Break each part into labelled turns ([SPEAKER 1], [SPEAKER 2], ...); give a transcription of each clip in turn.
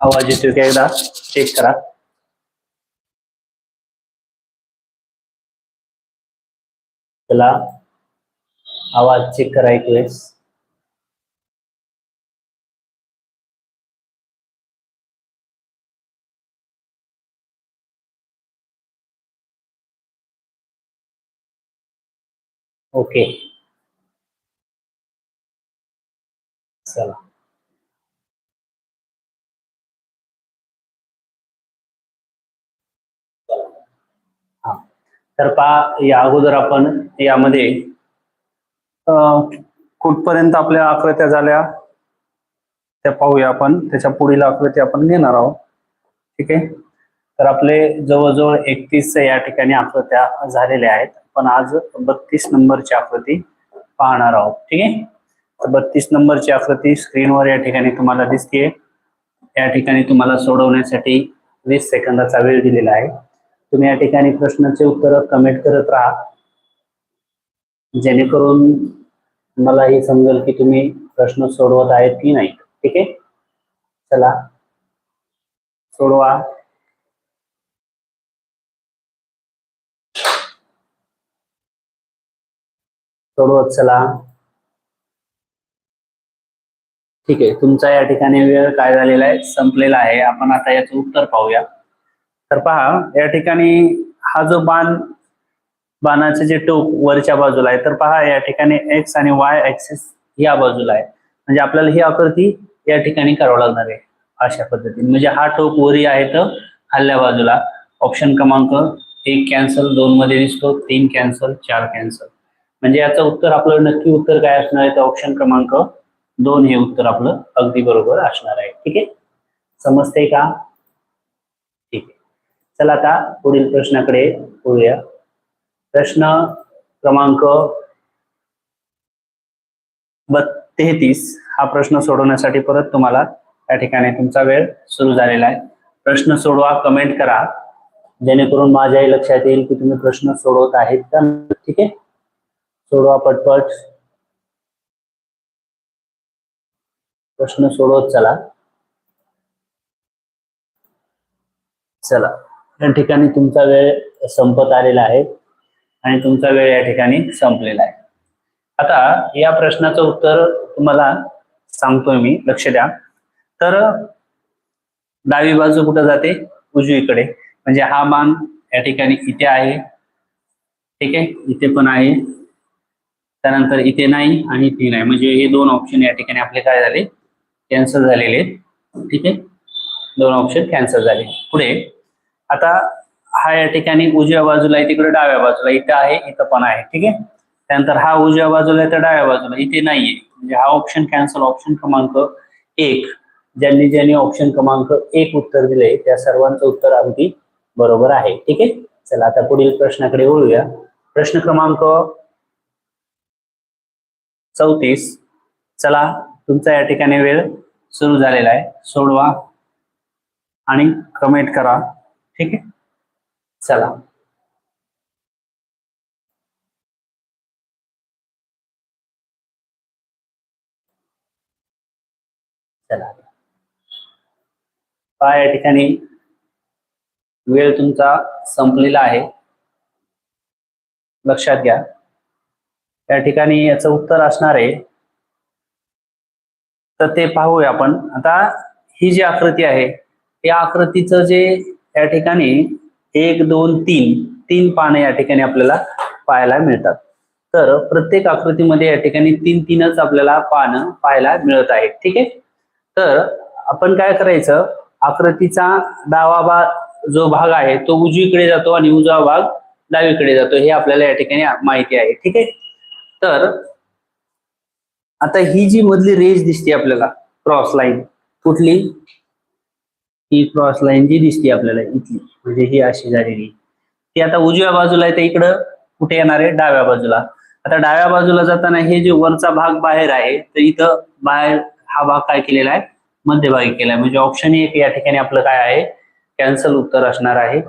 [SPEAKER 1] आवाज येतोय का एकदा चेक करा चला आवाज चेक करा एक वेळेस ओके चला तर पहा या अगोदर आपण यामध्ये कुठपर्यंत आपल्या आकृत्या झाल्या त्या पाहूया आपण. त्याच्या पुढील आकृती आपण घेणार आहोत. ठीक आहे? तर आपले जवळजवळ एकतीस या ठिकाणी आकृत्या झालेल्या आहेत. पण आज बत्तीस नंबरची आकृती पाहणार आहोत. ठीक आहे? तर बत्तीस नंबरची आकृती स्क्रीनवर या ठिकाणी तुम्हाला दिसते या ठिकाणी तुम्हाला सोडवण्यासाठी वीस सेकंदाचा वेळ दिलेला आहे. तुम्ही या ठिकाणी प्रश्नाचे उत्तर कमेंट करत राहा. जेणेकरून मला हे समजेल की तुम्ही प्रश्न सोडवत आहेत की नाही. ठीक आहे? चला. सोडवा. सोडवत चला. ठीक आहे. तुमचा या ठिकाणी वेळ काय झालेला आहे? संपलेला आहे. आपण आता याचं उत्तर पाहूया. तर पहा या ठिकाणी हा जो बाण बाणाचे जे टोक वरच्या बाजूला आहे तर पहा या ठिकाणी एक्स आणि वाय ऍक्सिस या बाजूला आहे. म्हणजे आपल्याला ही आकृती या ठिकाणी करावं लागणार आहे अशा पद्धतीने. म्हणजे हा टोक वरी आहे तर खाल्ल्या बाजूला. ऑप्शन क्रमांक एक कॅन्सल दोन मध्ये दिसतो तीन कॅन्सल चार कॅन्सल म्हणजे याचं उत्तर आपलं नक्की उत्तर काय असणार आहे? तर ऑप्शन क्रमांक दोन हे उत्तर आपलं अगदी बरोबर असणार आहे. ठीक आहे? समजते का? चला आता पुढील प्रश्नाकडे बोलूया प्रश्न क्रमांक तेहतीस हा प्रश्न सोडवण्यासाठी परत तुम्हाला त्या ठिकाणी तुमचा वेळ सुरू झालेला आहे. प्रश्न सोडवा कमेंट करा. जेणेकरून माझ्याही लक्षात येईल की तुम्ही प्रश्न सोडवत आहेत का ठीक आहे? सोडवा पटपट. प्रश्न सोडवत चला. चला. या ठिकाणी तुमचा वेळ संपत आलेला आहे आणि तुमचा वेळ या ठिकाणी संपलेला आहे. आता या प्रश्नाचं उत्तर तुम्हाला सांगतोय मी. लक्ष द्या. तर डावी बाजू कुठं जाते? उजवीकडे म्हणजे हा मान या ठिकाणी इथे आहे. ठीक आहे? इथे पण आहे. त्यानंतर इथे नाही आणि इथे नाही. म्हणजे हे दोन ऑप्शन या ठिकाणी आपले काय झाले? कॅन्सल झालेले ठीक आहे? दोन ऑप्शन कॅन्सल झाले. पुढे आता हा या ठिकाणी उजव्या बाजूला आहे तिकडे डाव्या बाजूला इथं आहे इथं पण आहे ठीक आहे? त्यानंतर हा उजव्या बाजूला आहे तर डाव्या बाजूला इथे नाहीये. म्हणजे हा ऑप्शन कॅन्सल ऑप्शन क्रमांक एक. ज्यांनी ज्यांनी ऑप्शन क्रमांक एक उत्तर दिले त्या सर्वांचं उत्तर अगदी बरोबर आहे ठीक आहे? चला आता पुढील प्रश्नाकडे वळूया. प्रश्न क्रमांक चौतीस. चला तुमचा या ठिकाणी वेळ सुरू झालेला आहे. सोडवा आणि कमेंट करा. ठीक आहे? चला. चला. पहा या ठिकाणी वेळ तुमचा संपलेला आहे? लक्षात घ्या. या ठिकाणी याचं उत्तर असणार आहे. तर ते पाहूया आपण. आता ही जी आकृती आहे या आकृतीचं जे या ठिकाणी एक दोन तीन तीन पाने या ठिकाणी आपल्याला पाहायला मिळतात. तर प्रत्येक आकृतीमध्ये या ठिकाणी तीन तीनच आपल्याला पानं पाहायला मिळत आहेत. ठीक आहे? तर आपण काय करायचं? आकृतीचा डावा भाग जो भाग आहे तो उजवीकडे जातो आणि उजवा भाग डावीकडे जातो. हे आपल्याला या ठिकाणी माहिती आहे. ठीक आहे? तर आता ही जी मधली रेज दिसते आपल्याला क्रॉस लाईन कुठली? ही क्रॉस लाईन जी दिसते आपल्याला इथली म्हणजे ही अशी झालेली. ती आता उजव्या बाजूला आहे तर इकडं कुठे येणार आहे? डाव्या बाजूला. आता डाव्या बाजूला जाताना हे जे वरचा भाग बाहेर आहे तर इथं बाहेर हा भाग काय केलेला आहे? मध्यभागी केला आहे. म्हणजे ऑप्शन एक या ठिकाणी आपलं काय आहे? कॅन्सल उत्तर असणार आहे.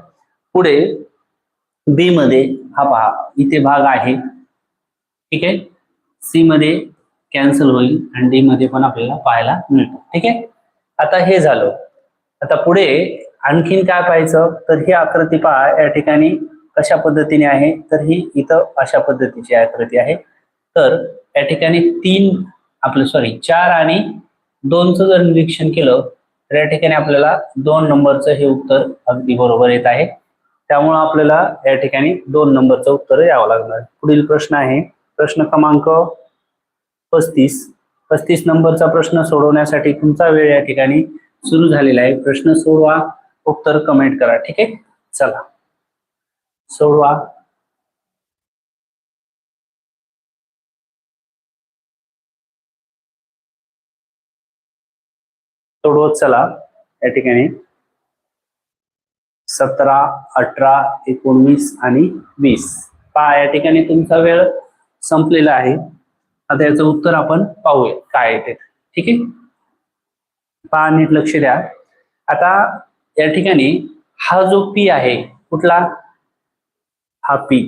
[SPEAKER 1] पुढे बी मध्ये हा पहा इथे भाग आहे. ठीक आहे? सी मध्ये कॅन्सल होईल आणि डी मध्ये पण आपल्याला पाहायला मिळतं. ठीक आहे? आता हे झालं. आता पुढे आणखीन काय पाहायचं? तर ही आकृती पहा या ठिकाणी कशा पद्धतीने आहे? तर ही इथं अशा पद्धतीची आकृती आहे. तर या ठिकाणी तीन आपलं सॉरी चार आणि दोनचं जर निरीक्षण केलं तर या ठिकाणी आपल्याला दोन नंबरचं हे उत्तर अगदी बरोबर येत आहे. त्यामुळं आपल्याला या ठिकाणी दोन नंबरचं उत्तर यावं लागणार. पुढील प्रश्न आहे. प्रश्न क्रमांक पस्तीस. पस्तीस नंबरचा प्रश्न सोडवण्यासाठी तुमचा वेळ या ठिकाणी सुरू झालेला आहे. प्रश्न सोडवा उत्तर कमेंट करा ठीक आहे? चला. सोडवा. सोडवत चला या ठिकाणी. सतरा अठरा एकोणवीस आणि वीस. पहा या ठिकाणी तुमचा वेळ संपलेला आहे. आता याचं उत्तर आपण पाहूया. काय येते ते. ठीक आहे? पहा नीट लक्ष द्या. आता या ठिकाणी हा जो पी आहे कुठला? हा पी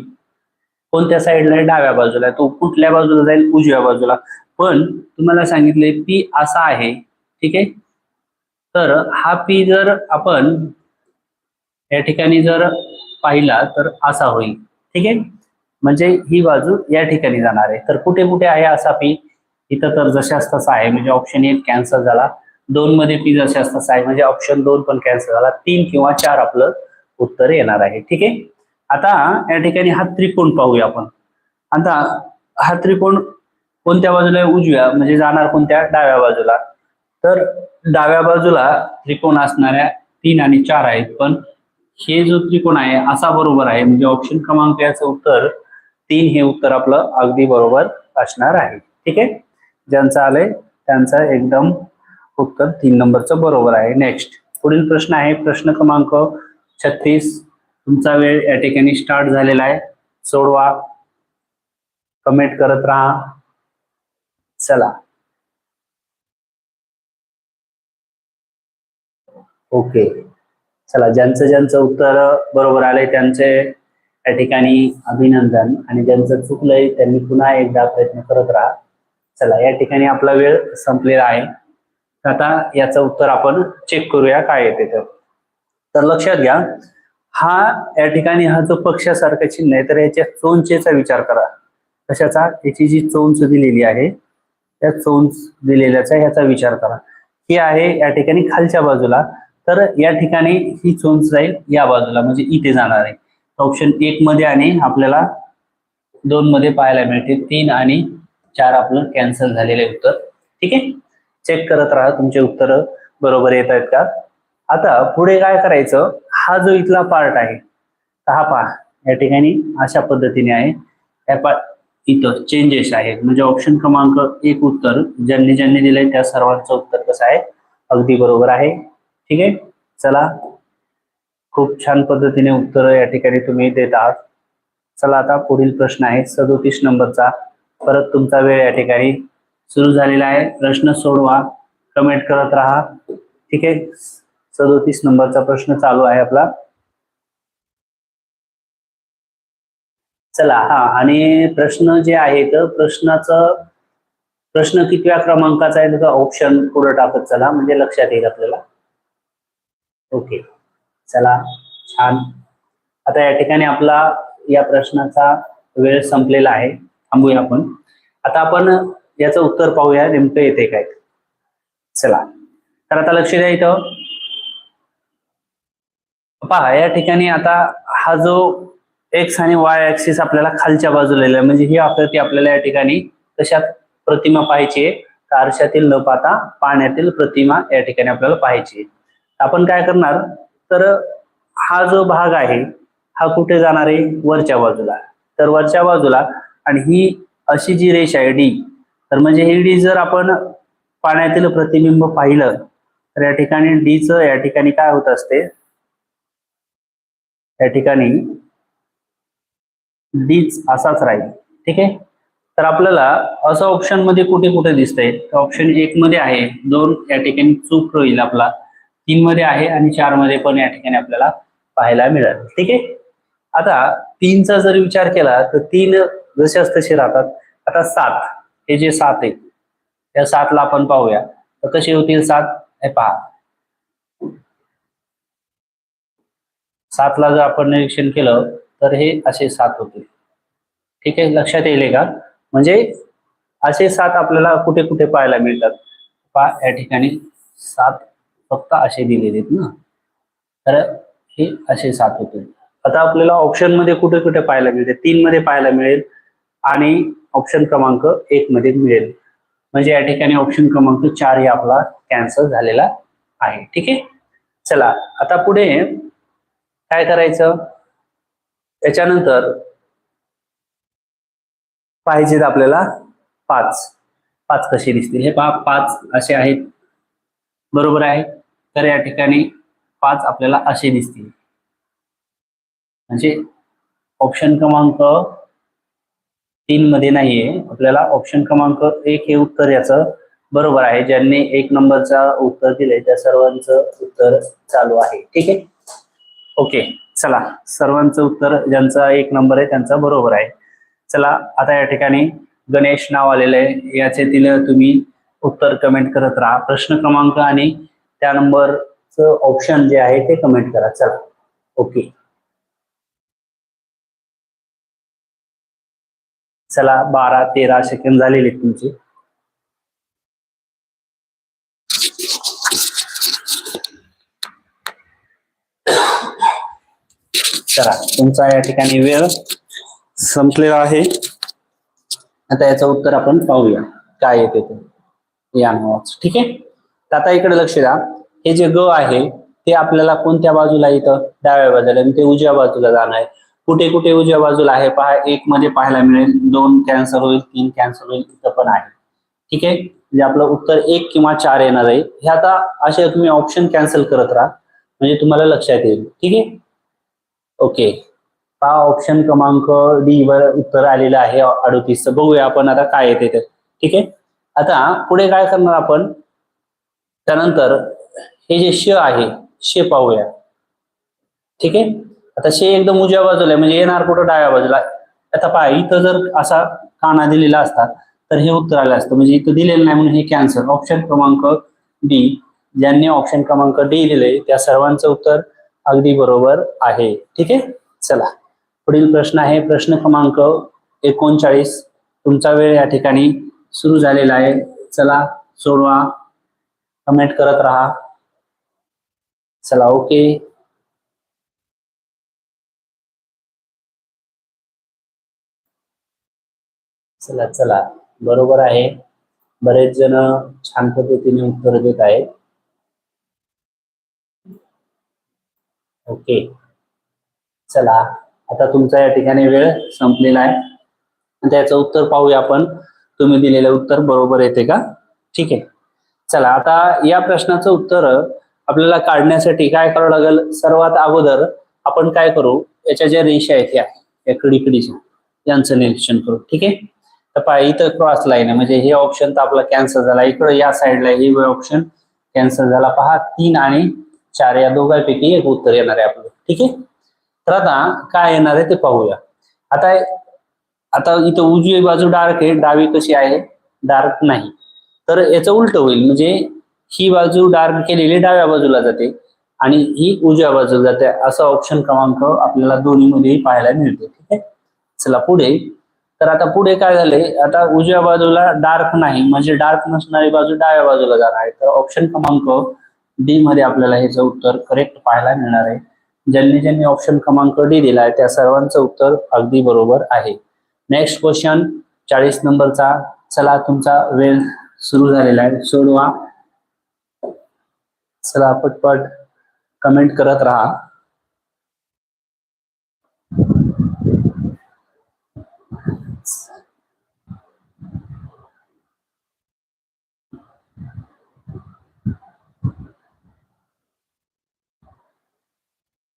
[SPEAKER 1] कोणत्या साईडला? आहे डाव्या बाजूला. आहे तो कुठल्या बाजूला जाईल? उजव्या बाजूला. पण तुम्हाला सांगितले पी असा आहे. ठीक आहे? तर हा पी जर आपण या ठिकाणी जर पाहिला तर असा होईल. ठीक आहे? म्हणजे ही बाजू या ठिकाणी जाणार आहे. तर कुठे कुठे आहे असा पी इथं तर जशाच तसा आहे म्हणजे ऑप्शन एक कॅन्सल झाला. दोन मध्ये पी जशाच असतात साय म्हणजे ऑप्शन दोन पण कॅन्सल झाला. तीन किंवा चार आपलं उत्तर येणार आहे. ठीक आहे? आता या ठिकाणी हा त्रिकोण पाहूया आपण. आता हा त्रिकोण कोणत्या बाजूला उजव्या म्हणजे जाणार कोणत्या? डाव्या बाजूला. तर डाव्या बाजूला त्रिकोण असणाऱ्या तीन आणि चार आहेत पण हे जो त्रिकोण आहे असा बरोबर आहे. म्हणजे ऑप्शन क्रमांक याचं उत्तर तीन हे उत्तर आपलं अगदी बरोबर असणार आहे. ठीक आहे? ज्यांचं आलंय त्यांचं एकदम उत्तर तीन नंबरचं बरोबर आहे. नेक्स्ट पुढील प्रश्न आहे. प्रश्न क्रमांक छत्तीस. तुमचा वेळ या ठिकाणी स्टार्ट झालेला आहे. सोडवा. कमेंट करत राहा. चला. ओके. चला ज्यांचं ज्यांचं उत्तर बरोबर आलंय त्यांचे या ठिकाणी अभिनंदन. आणि ज्यांचं चुकलंय त्यांनी पुन्हा एकदा प्रयत्न करत राहा. चला या ठिकाणी आपला वेळ संपलेला आहे. आता याचं उत्तर आपण चेक करूया काय येते तर तर लक्षात घ्या हा या ठिकाणी हा जो पक्षासारखा चिन्ह आहे तर याच्या चोंचेचा विचार करा. कशाचा? याची जी चोंच दिलेली आहे त्या चोंच दिलेल्याचा याचा विचार करा. ही आहे या ठिकाणी खालच्या बाजूला तर या ठिकाणी ही चोंच जाईल या बाजूला म्हणजे इथे जाणार आहे. ऑप्शन एक मध्ये आणि आपल्याला दोन मध्ये पाहायला मिळते. तीन आणि चार आपलं कॅन्सल झालेले उत्तर. ठीक आहे? चेक करत राहा तुमचे उत्तर बरोबर येत आहेत का? आता पुढे काय करायचं? हा जो इथला पार्ट आहे हा पहा या ठिकाणी अशा पद्धतीने आहे. त्या पा इथं चेंजेस आहेत. म्हणजे ऑप्शन क्रमांक एक उत्तर ज्यांनी ज्यांनी दिलंय त्या सर्वांचं उत्तर कसं आहे? अगदी बरोबर आहे. ठीक आहे? चला. खूप छान पद्धतीने उत्तर या ठिकाणी तुम्ही देत आहात. चला आता पुढील प्रश्न आहे सदोतीस नंबरचा. परत तुमचा वेळ या ठिकाणी. सुरू झालेला आहे. प्रश्न सोडवा. कमेंट करत राहा. ठीक आहे? सदोतीस नंबरचा प्रश्न चालू आहे आपला. चला हा आणि प्रश्न जे आहे तर प्रश्नाचं प्रश्न कितव्या क्रमांकाचा आहे? त्याचा ऑप्शन पुढे टाकत चला म्हणजे लक्षात येईल आपल्याला. ओके चला छान. आता या ठिकाणी आपला या प्रश्नाचा वेळ संपलेला आहे. थांबूया आपण. आता आपण याचं उत्तर पाहूया नेमकं येते काय? चला. तर आता लक्ष द्या इथं. पहा या ठिकाणी आता हा जो एक्स आणि वाय ऍक्सिस आपल्याला खालच्या बाजूला म्हणजे ही आकृती आपल्याला या ठिकाणी कशात प्रतिमा पाहायची आहे? आरशातील न पाहता पाण्यातील प्रतिमा या ठिकाणी आपल्याला पाहायची आपण काय करणार? तर हा जो भाग आहे हा कुठे जाणार आहे? वरच्या बाजूला. तर वरच्या बाजूला आणि ही अशी जी रेष आहे डी तर म्हणजे ही डी जर आपण पाण्यातील प्रतिबिंब पाहिलं तर या ठिकाणी डीच या ठिकाणी काय होत असते? या ठिकाणी डीच असाच राहील. ठीक आहे? तर आपल्याला असं ऑप्शनमध्ये कुठे कुठे दिसतंय? ऑप्शन एक मध्ये आहे दोन या ठिकाणी चूक होईल आपला तीन मध्ये आहे आणि चारमध्ये पण या ठिकाणी आपल्याला पाहायला मिळेल. ठीक आहे? आता तीनचा जर विचार केला तर तीन जशाच तसे राहतात. आता सात. हे जे सात आहे त्या सातला आपण पाहूया. तर कसे होतील सात? हे पहा. सातला जर आपण निरीक्षण केलं तर हे असे सात होते. ठीक आहे? लक्षात येईल का? म्हणजे असे सात आपल्याला कुठे कुठे पाहायला मिळतात? पहा या ठिकाणी सात फक्त असे दिलेले आहेत ना. तर हे असे सात होते. आता आपल्याला ऑप्शनमध्ये कुठे कुठे पाहायला मिळते? तीन मध्ये पाहायला मिळेल आणि ऑप्शन क्रमांक एक मध्ये मिळेल. म्हणजे या ठिकाणी ऑप्शन क्रमांक चार हे आपला कॅन्सल झालेला आहे. ठीक आहे? चला आता पुढे काय करायचं? त्याच्यानंतर पाहिजेत आपल्याला पाच. पाच कसे दिसतील? हे पहा पाच असे आहेत. बरोबर आहे? तर या ठिकाणी पाच आपल्याला असे दिसतील. म्हणजे ऑप्शन क्रमांक तीन मध्ये नाहीये. आपल्याला ऑप्शन क्रमांक एक हे उत्तर याचं बरोबर आहे. ज्यांनी एक नंबरचा उत्तर दिले त्या सर्वांचं उत्तर चालू आहे. ठीक आहे? ओके. चला. सर्वांचं उत्तर ज्यांचा एक नंबर आहे त्यांचा बरोबर आहे. चला आता या ठिकाणी गणेश नाव आलेलं आहे. याचे याच्यातील तुम्ही उत्तर कमेंट करत राहा. प्रश्न क्रमांक आणि त्या नंबरचं ऑप्शन जे आहे ते कमेंट करा. चला. ओके. चला बारा तेरा सेकंद झालेले आहेत तुमचे. चला तुमचा या ठिकाणी वेळ संपलेला आहे. आता याचं उत्तर आपण पाहूया. काय येते ते या नावाचं. ठीक आहे? तर आता इकडे लक्ष द्या. हे जे ग आहे ते आपल्याला कोणत्या बाजूला येतं डाव्या बाजूला. आणि ते उजव्या बाजूला जाणार आहे. कुठे कुठे उजव्या बाजूला आहे पहा एक मध्ये पाहायला मिळेल दोन कॅन्सर होईल तीन कॅन्सर होईल इथं पण आहे. ठीक आहे? म्हणजे आपलं उत्तर एक किंवा चार येणार आहे. हे आता असे तुम्ही ऑप्शन कॅन्सल करत राहा. म्हणजे तुम्हाला लक्षात येईल. ठीक आहे? ओके हा ऑप्शन क्रमांक डी वर उत्तर आलेलं आहे अडोतीसचं. बघूया आपण आता काय येते ते. ठीक आहे? आता पुढे काय करणार आपण? त्यानंतर हे जे श आहे शे पाहूया. ठीक आहे? आता शे एकदम उजव्या बाजूला म्हणजे येणार कुठं डाव्या बाजूला? आता पहा इथं जर असा काना दिलेला असता तर हे उत्तर आलं असतं. म्हणजे इथं दिलेलं नाही म्हणून हे कॅन्सर ऑप्शन क्रमांक डी ज्यांनी ऑप्शन क्रमांक डी दिले त्या सर्वांचं उत्तर अगदी बरोबर आहे. ठीक आहे? चला. पुढील प्रश्न आहे प्रश्न क्रमांक एकोणचाळीस. तुमचा वेळ या ठिकाणी सुरू झालेला आहे. चला सोडवा. कमेंट करत राहा. चला ओके चला चला. बरोबर आहे. बरेच जण छान पद्धतीने उत्तर देत आहेत. ओके. चला. आता तुमचा या ठिकाणी वेळ संपलेला आहे. त्याचं उत्तर पाहूया आपण. तुम्ही दिलेलं उत्तर बरोबर येते का? ठीक आहे. चला आता या प्रश्नाचं उत्तर आपल्याला काढण्यासाठी काय करावं लागेल? सर्वात अगोदर आपण काय करू? याच्या ज्या रेषा आहेत या या कडीकडीच्या यांचं निरीक्षण करू. ठीक आहे? तर पहा इथं क्रॉस लाईन आहे. म्हणजे हे ऑप्शन तर आपला कॅन्सल झाला. इकडं या साईडला हे ऑप्शन कॅन्सल झाला. पहा तीन आणि चार या दोघांपैकी एक उत्तर येणार आहे आपलं. ठीक आहे? तर आता काय येणार आहे ते पाहूया. आता आता इथं उजवी बाजू डार्क आहे. डावी कशी आहे? डार्क नाही. तर याचं उलट होईल. म्हणजे ही बाजू डार्क केलेली डाव्या बाजूला जाते आणि ही उजव्या बाजूला जाते. असा ऑप्शन क्रमांक आपल्याला दोन्हीमध्येही पाहायला मिळतो. ठीक आहे? चला पुढे. तर आता पुढे काय झालंय? आता उजव्या बाजूला डार्क नाही म्हणजे डार्क नसणारी बाजू डाव्या बाजूला जाणार आहे. तर ऑप्शन क्रमांक डी मध्ये आपल्याला ह्याचं उत्तर करेक्ट पाहायला मिळणार आहे. ज्यांनी ज्यांनी ऑप्शन क्रमांक डी दिला आहे त्या सर्वांचं उत्तर अगदी बरोबर आहे. नेक्स्ट क्वेश्चन चाळीस नंबरचा. चला तुमचा वेळ सुरू झालेला आहे. सोडवा. चला पटपट कमेंट करत राहा.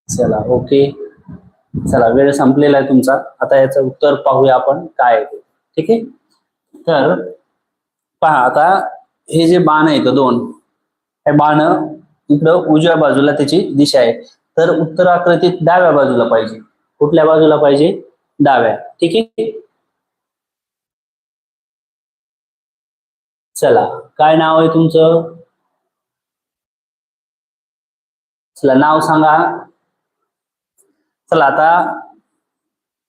[SPEAKER 1] चला ओके चला वेळ संपलेला आहे तुमचा. आता याचं उत्तर पाहूया आपण काय आहे ते. ठीक आहे? तर पहा आता हे जे बाण आहेत दोन हे बाण इकडं उजव्या बाजूला त्याची दिशा आहे. तर उत्तर आकृतीत डाव्या बाजूला पाहिजे. कुठल्या बाजूला पाहिजे? डाव्या. ठीक आहे? चला काय नाव आहे तुमचं? चला नाव सांगा. चला आता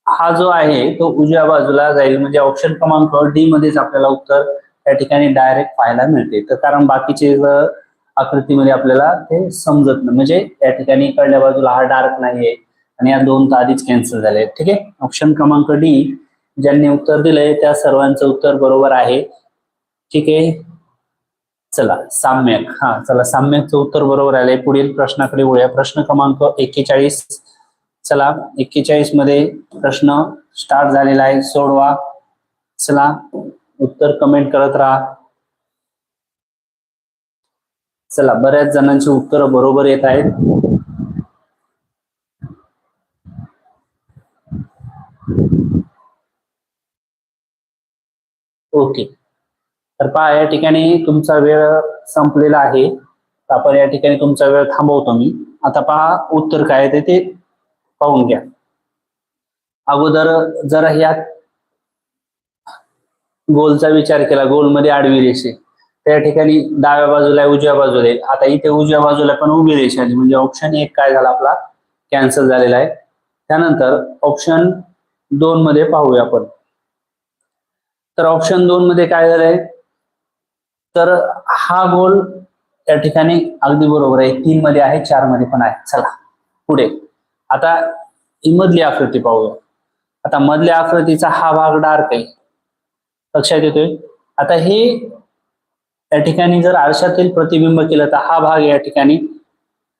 [SPEAKER 1] हा जो आहे तो उजव्या बाजूला जाईल. म्हणजे ऑप्शन क्रमांक डी मध्येच आपल्याला उत्तर त्या ठिकाणी डायरेक्ट पाहायला मिळते. तर कारण बाकीचे आकृतीमध्ये आपल्याला ते समजत नाही. म्हणजे त्या ठिकाणी इकडल्या बाजूला हा डार्क नाहीये आणि या दोन तर आधीच कॅन्सल झाले ठीक आहे? ऑप्शन क्रमांक डी ज्यांनी उत्तर दिलंय त्या सर्वांचं उत्तर बरोबर आहे. ठीक आहे? चला साम्यक. हा चला साम्यकचं उत्तर बरोबर आलंय. पुढील प्रश्नाकडे वळूया. प्रश्न क्रमांक एक्केचाळीस. चला एक्केचाळीसमध्ये प्रश्न स्टार्ट झालेला आहे. सोडवा. चला उत्तर कमेंट करत राहा. चला बऱ्याच जणांची उत्तर बरोबर येत आहेत. ओके. तर पहा या ठिकाणी तुमचा वेळ संपलेला आहे. आपण या ठिकाणी तुमचा वेळ थांबवतो मी. आता पहा उत्तर काय आहे ते ते पाहून घ्या. अगोदर जरा ह्या गोलचा विचार केला गोलमध्ये आडवी रेषे. त्या ठिकाणी डाव्या बाजूला आहे, उजव्या बाजूला आहे. आता इथे उजव्या बाजूला पण उभी रेषा आली म्हणजे ऑप्शन एक काय झाला आपला? कॅन्सल झालेला आहे. त्यानंतर ऑप्शन दोन मध्ये पाहूया आपण. तर ऑप्शन दोन मध्ये काय झालंय? तर हा गोल त्या ठिकाणी अगदी बरोबर आहे. तीन मध्ये आहे चारमध्ये पण आहे. चला पुढे. आता ही मधली आकृती पाहूया. आता मधल्या आकृतीचा हा भाग डार्क आहे. लक्षात येतोय? आता हे या ठिकाणी जर आरशातील प्रतिबिंब केलं तर हा भाग या ठिकाणी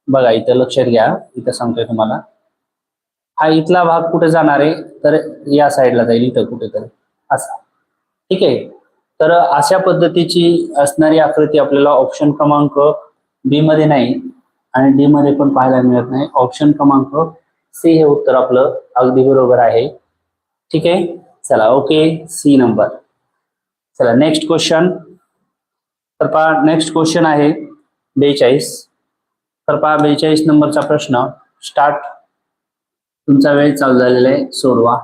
[SPEAKER 1] बघा इथं लक्षात घ्या. इथं सांगतोय तुम्हाला. हा इथला भाग कुठे जाणार आहे? तर या साईडला जाईल इथं कुठेतरी. असा. ठीक आहे? तर अशा पद्धतीची असणारी आकृती आपल्याला ऑप्शन क्रमांक बी मध्ये नाही आणि डी मध्ये पण पाहायला मिळत नाही. ऑप्शन क्रमांक सी हे उत्तर आपलं अगदी बरोबर आहे. ठीक आहे? चला ओके सी नंबर चला नेक्स्ट क्वेश्चन तर पहा नेक्स्ट क्वेश्चन आहे बेचाळीस. तर पहा बेचाळीस नंबरचा प्रश्न. स्टार्ट तुमचा वेळ चालू झालेला आहे. सोडवा.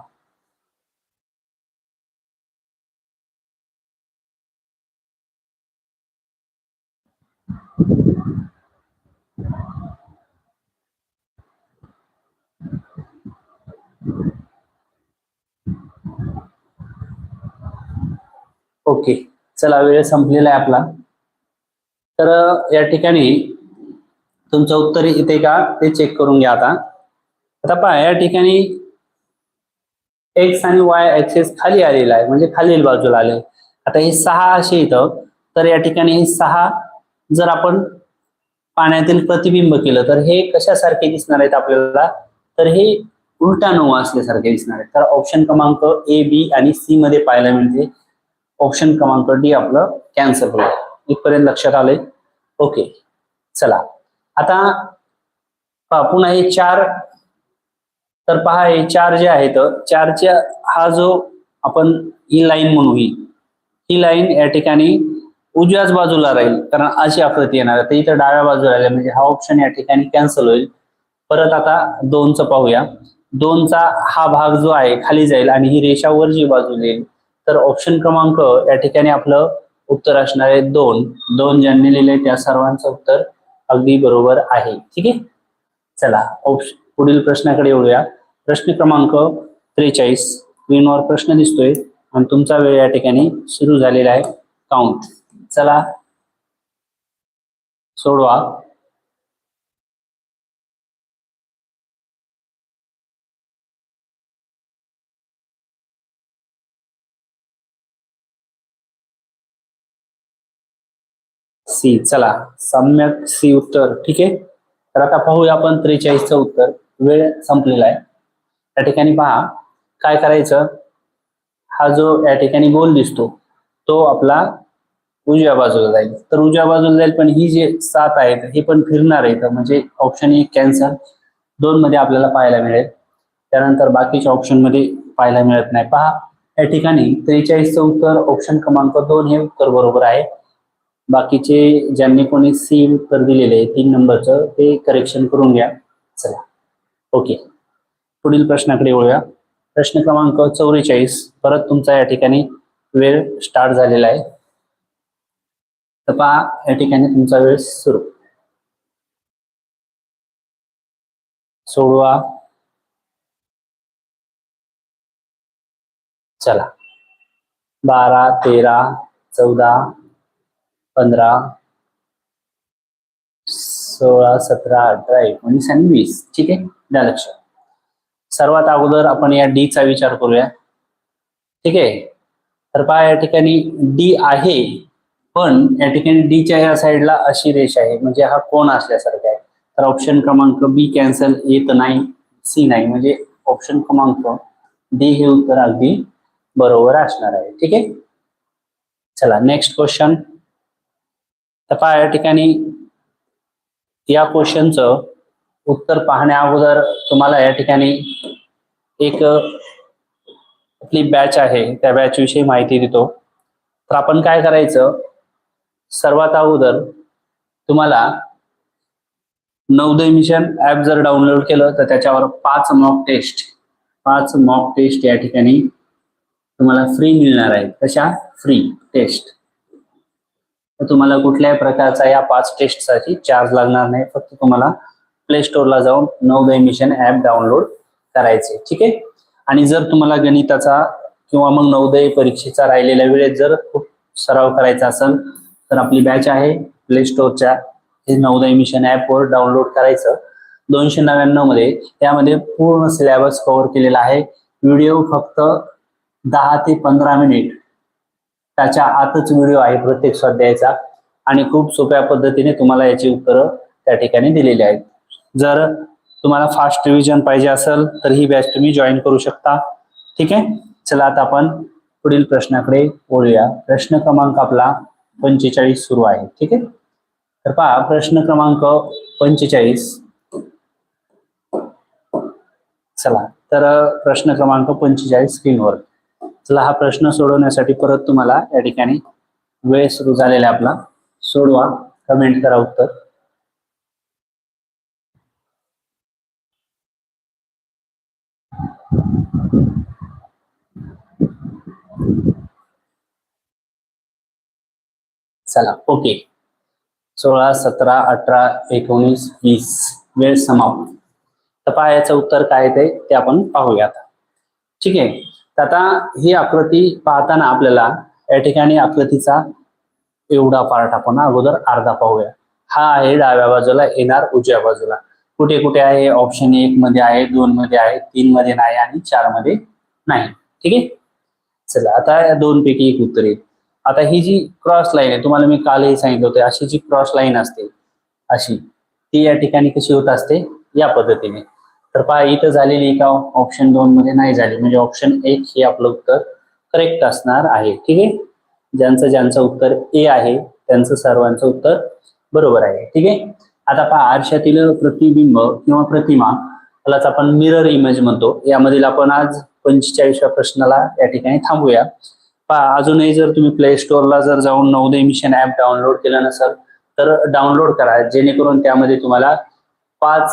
[SPEAKER 1] ओके. चला वेळ संपलेला आहे आपला. तर या ठिकाणी तुमचं उत्तर इथे का ते चेक करून घ्या आता. आता पहा या ठिकाणी एक्स आणि वाय ऍक्सेस खाली आलेला आहे म्हणजे खालील बाजूला आले. आता हे सहा असे इथं तर या ठिकाणी हे सहा जर आपण पाण्यातील प्रतिबिंब केलं तर हे कशासारखे दिसणार आहेत आपल्याला? तर हे उलटा नऊ असल्यासारखे दिसणार आहेत. तर ऑप्शन क्रमांक ए बी आणि सी मध्ये पाहायला मिळते. ऑप्शन क्रमांक डी आपलं कॅन्सल होईल इथपर्यंत लक्षात आलंय? ओके चला. आता पुन्हा हे चार. तर पहा हे चार जे आहेत चारच्या हा जो आपण ही लाईन म्हणू ही. ही लाईन या ठिकाणी उजव्याच बाजूला राहील. कारण अशी आकृती येणार तर इथं डाव्या बाजूला राहील म्हणजे हा ऑप्शन या ठिकाणी कॅन्सल होईल. परत आता दोनचं पाहूया. दोनचा हा भाग जो आहे खाली जाईल आणि ही रेषा वर जी बाजू येईल तर ऑप्शन क्रमांक या ठिकाणी आपलं उत्तर असणार आहे दोन. दोन ज्यांनी लिहिले त्या सर्वांचं उत्तर अगदी बरोबर आहे. ठीक आहे? चला ऑप्शन पुढील प्रश्नाकडे येऊया. प्रश्न क्रमांक त्रेचाळीस. स्क्रीनवर प्रश्न दिसतोय आणि तुमचा वेळ या ठिकाणी सुरू झालेला आहे. काउंट चला सोडवा. सी चला. सम्यक सी उत्तर ठीक आहे? तर आता पाहूया आपण त्रेचाळीसचं उत्तर. वेळ संपलेला आहे. त्या ठिकाणी पहा काय करायचं? हा जो या ठिकाणी गोल दिसतो तो आपला उजव्या बाजूला जाईल. तर उजव्या बाजूला जाईल पण ही जे सात आहेत हे पण फिरणार आहेत. म्हणजे ऑप्शन एक कॅन्सल दोन मध्ये आपल्याला पाहायला मिळेल. त्यानंतर बाकीच्या ऑप्शनमध्ये पाहायला मिळत नाही. पहा या ठिकाणी त्रेचाळीसचं उत्तर ऑप्शन क्रमांक दोन हे उत्तर बरोबर आहे. बाकीचे ज्यांनी कोणी सील कर दिलेले तीन नंबरचं ते करेक्शन करून घ्या. चला. ओके पुढील प्रश्नाकडे वळूया. प्रश्न क्रमांक चौवेचाळीस. परत तुमचा या ठिकाणी वेळ स्टार्ट झालेला आहे. तर पहा या ठिकाणी तुमचा वेळ सुरू. सोडवा. चला. बारा तेरा चौदा पंधरा सोळा सतरा अठरा एकोणीस आणि वीस. ठीक आहे? द्या लक्ष. सर्वात अगोदर आपण या डी चा विचार करूया. ठीक आहे? तर पहा या ठिकाणी डी आहे पण या ठिकाणी डीच्या या साईडला अशी रेष आहे. म्हणजे हा कोण असल्यासारखा आहे. तर ऑप्शन क्रमांक बी कॅन्सल येत नाही सी नाही. म्हणजे ऑप्शन क्रमांक डी हे उत्तर अगदी बरोबर असणार आहे. ठीक आहे? चला नेक्स्ट क्वेश्चन तर पहा या ठिकाणी या क्वेश्चनचं उत्तर पाहण्या अगोदर तुम्हाला या ठिकाणी एक आपली बॅच आहे त्या बॅच विषयी माहिती देतो. तर आपण काय करायचं? सर्वात अगोदर तुम्हाला नवोदय मिशन ऍप जर डाउनलोड केलं तर त्याच्यावर पाच मॉक टेस्ट पाच मॉक टेस्ट या ठिकाणी तुम्हाला फ्री मिळणार आहेत. कशा? फ्री टेस्ट तर तुम्हाला कुठल्याही प्रकारचा या पाच टेस्टसाठी चार्ज लागणार नाही. फक्त तुम्हाला प्ले स्टोअरला जाऊन नवोदय मिशन ऍप डाउनलोड करायचे. ठीक आहे? आणि जर तुम्हाला गणिताचा किंवा मग नवोदय परीक्षेचा राहिलेल्या वेळेत जर खूप सराव करायचा असेल तर आपली बॅच आहे प्ले स्टोअरच्या हे नवोदय मिशन ऍपवर डाउनलोड करायचं. दोनशे नव्याण्णवमध्ये. त्यामध्ये पूर्ण सिलेबस कव्हर केलेला आहे. व्हिडिओ फक्त दहा ते पंधरा मिनिट त्याच्या आतच व्हिडिओ आहे प्रत्येक स्वाध्यायाचा आणि खूप सोप्या पद्धतीने तुम्हाला याची उत्तरं त्या ठिकाणी दिलेली आहेत. जर तुम्हाला फास्ट रिव्हिजन पाहिजे असेल तर ही बॅच तुम्ही जॉईन करू शकता. ठीक आहे? चला आता आपण पुढील प्रश्नाकडे वळूया. प्रश्न क्रमांक आपला पंचेचाळीस सुरू आहे. ठीक आहे? तर पहा प्रश्न क्रमांक पंचेचाळीस. चला तर प्रश्न क्रमांक पंचेचाळीस स्क्रीनवर चला हा प्रश्न सोडवण्यासाठी परत तुम्हाला या ठिकाणी वेळ सुरू झालेला आपला. सोडवा कमेंट करा उत्तर. चला ओके. सोळा सतरा अठरा एकोणीस वीस. वेळ समाप्त. तर पहा याचं उत्तर काय ते ते आपण पाहूया आता. ठीक आहे? तर आता ही आकृती पाहताना आपल्याला या ठिकाणी आकृतीचा एवढा पार्ट आपण अगोदर अर्धा पाहूया. हा आहे डाव्या बाजूला येणार उजव्या बाजूला. कुठे कुठे आहे? ऑप्शन एक मध्ये आहे दोन मध्ये आहे तीन मध्ये नाही आणि चारमध्ये नाही. ठीक आहे? चला आता या दोन पैकी एक उत्तर येईल. आता ही जी क्रॉस लाईन आहे तुम्हाला मी कालही सांगितलं होतं अशी जी क्रॉस लाईन असते अशी ती या ठिकाणी कशी होत असते? या पद्धतीने. तर पहा इथं झालेली का ऑप्शन दोन मध्ये नाही झाली. म्हणजे ऑप्शन एक हे आपलं उत्तर करेक्ट असणार आहे. ठीक आहे? ज्यांचं ज्यांचं उत्तर ए आहे त्यांचं सर्वांचं उत्तर बरोबर आहे. ठीक आहे? आता पहा आरशातील प्रतिबिंब किंवा प्रतिमा त्यालाच आपण मिरर इमेज म्हणतो. यामधील आपण आज पंचेचाळीसव्या प्रश्नाला या ठिकाणी थांबूया. पहा अजूनही जर तुम्ही प्ले स्टोअरला जर जाऊन नवोदय मिशन ऍप डाउनलोड केलं नसेल तर डाउनलोड करा. जेणेकरून त्यामध्ये तुम्हाला पाच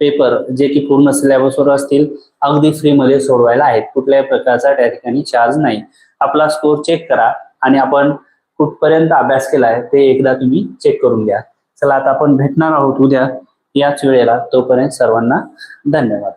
[SPEAKER 1] पेपर जे की पूर्ण सिलेबसवर असतील अगदी फ्रीमध्ये सोडवायला आहेत. कुठल्याही प्रकारचा त्या ठिकाणी चार्ज नाही. आपला स्कोर चेक करा आणि आपण कुठपर्यंत अभ्यास केला आहे ते एकदा तुम्ही चेक करून घ्या. चला आता आपण भेटणार आहोत उद्या. याच वेळेला तोपर्यंत सर्वांना धन्यवाद.